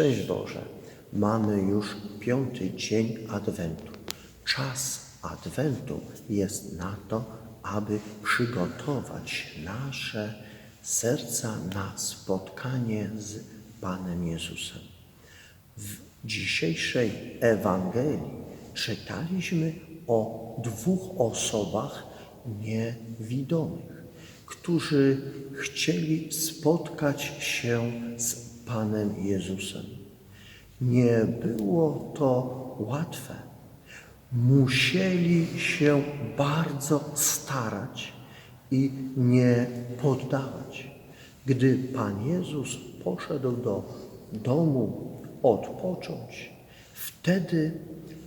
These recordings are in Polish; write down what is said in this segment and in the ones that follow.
Szczęść Boże, mamy już piąty dzień Adwentu. Czas Adwentu jest na to, aby przygotować nasze serca na spotkanie z Panem Jezusem. W dzisiejszej Ewangelii czytaliśmy o dwóch osobach niewidomych, którzy chcieli spotkać się z Panem Jezusem. Nie było to łatwe. Musieli się bardzo starać i nie poddawać. Gdy Pan Jezus poszedł do domu odpocząć, wtedy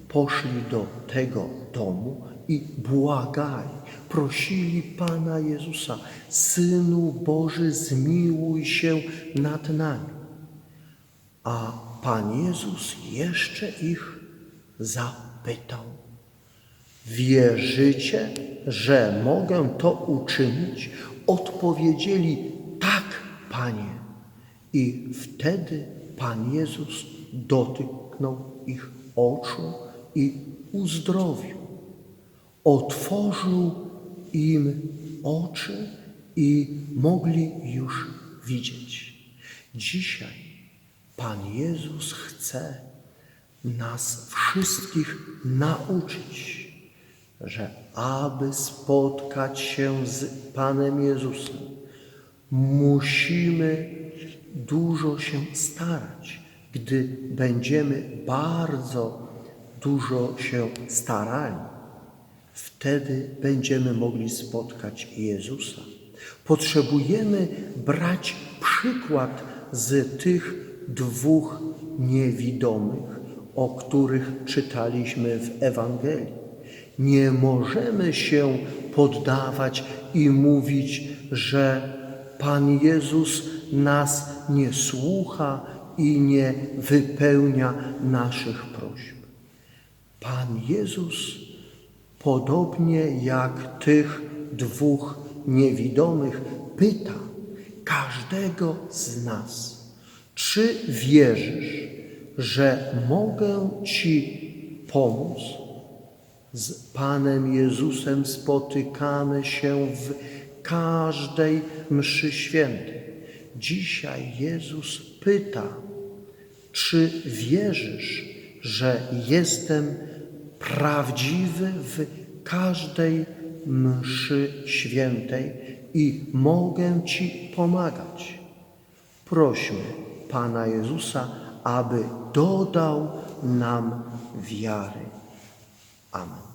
poszli do tego domu i błagali, prosili Pana Jezusa, Synu Boży, zmiłuj się nad nami. A Pan Jezus jeszcze ich zapytał: Wierzycie, że mogę to uczynić? Odpowiedzieli: Tak, Panie. I wtedy Pan Jezus dotknął ich oczu i uzdrowił. Otworzył im oczy i mogli już widzieć. Dzisiaj Pan Jezus chce nas wszystkich nauczyć, że aby spotkać się z Panem Jezusem, musimy dużo się starać. Gdy będziemy bardzo dużo się starali, wtedy będziemy mogli spotkać Jezusa. Potrzebujemy brać przykład z tych dwóch niewidomych, o których czytaliśmy w Ewangelii. Nie możemy się poddawać i mówić, że Pan Jezus nas nie słucha i nie wypełnia naszych prośb. Pan Jezus, podobnie jak tych dwóch niewidomych, pyta każdego z nas, czy wierzysz, że mogę Ci pomóc? Z Panem Jezusem spotykamy się w każdej mszy świętej. Dzisiaj Jezus pyta, czy wierzysz, że jestem prawdziwy w każdej mszy świętej i mogę Ci pomagać? Prośmy Pana Jezusa, aby dodał nam wiary. Amen.